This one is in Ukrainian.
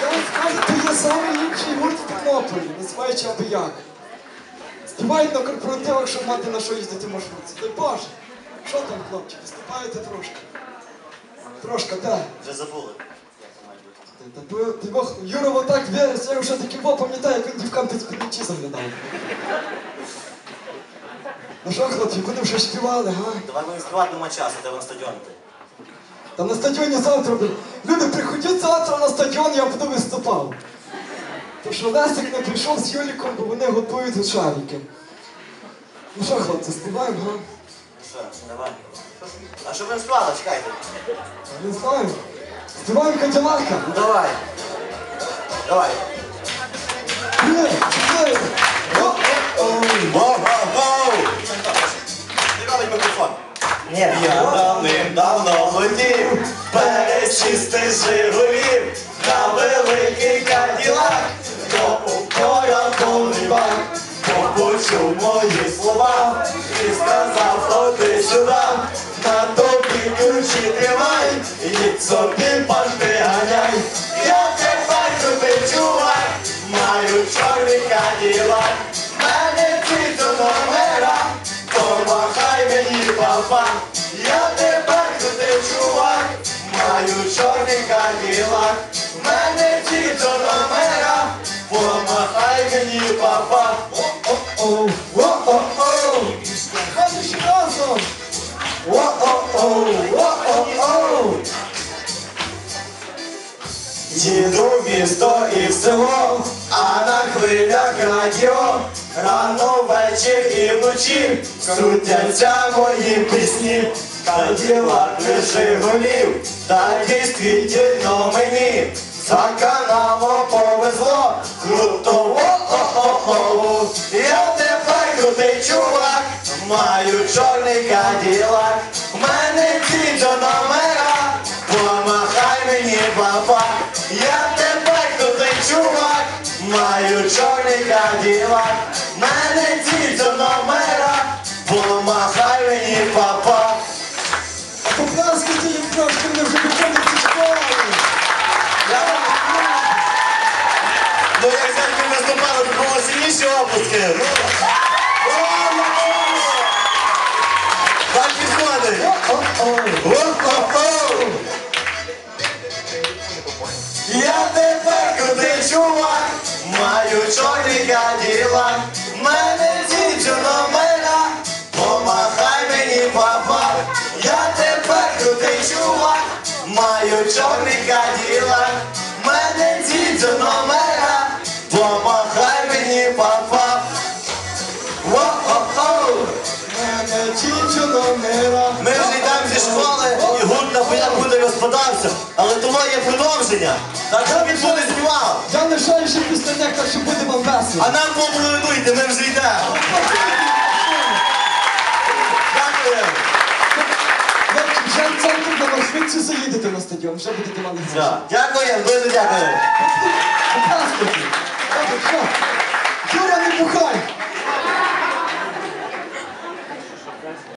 Я вам скажу, то є самий інший гурт в Тернополі, називаючи аби як. Співають на корпоративах, щоб мати на що їздити маршрутці. Дай Боже, що там, хлопці, виступаєте трошки? Трошки, так. Вже забули, Юра отак вірить, я вже таки бо пам'ятаю, як він дівкам під спідничі заглядав. Ну що, хлопці, будемо щось співали, га? Давай будемо співати нема часу, де на стадіон ти. Та на стадіоні завтра буде. Люди, приходіть завтра на стадіон, я буду виступав. То що Лесик не прийшов з Юліком, бо вони готують шарики. Ну що, хлопці, співаємо, га? Що, давай. А що ви не співали, чекайте. Не знаю. Співаємо Каділака. Ну давай. Давай. Ні, чотири. О-о-о. Воу-воу-воу! Давним-давно хотів перечисти Жигулів на великий каділак, то упорядковий бак, почув мої слова. І сказав, ходи сюди, на тобі ключі тримай, їдь собі маю чорний каділак, мене ті до номера, помахай мені папа. О-о-о. Ходиш разом. О-о-о. Їду в місто і в село, а на хвилях радіо, рано ввечір і вночі крутяться мої пісні, Каділак не Жигулів, та дійсно мені за каналом повезло, круто о-о-о-о, я тепер крутий чувак, маю чорний каділак, в мене ці до номера, помахай мені папа, я тепер крутий чувак, маю чорний каділак, в мене ці до номера, помахай сильніші опуски. Ну. Я тепер крутий чувак, маю чорний каділак, мене дідю номера, помахай мені папа, я тепер крутий чувак, маю чорний каділак, мене дідю номера, Ми вже йдемо зі школи, і гурт на боях буде розпадався, але тому є продовження. Так що він буде співав. Я лишаю ще після так що буде вам весело. А нам поаплодуйте, ми вже йдемо. Дякую. Вже в на маршрутці заїдете на стадіон, вже будете мати гроші. Дякую, дуже дякую.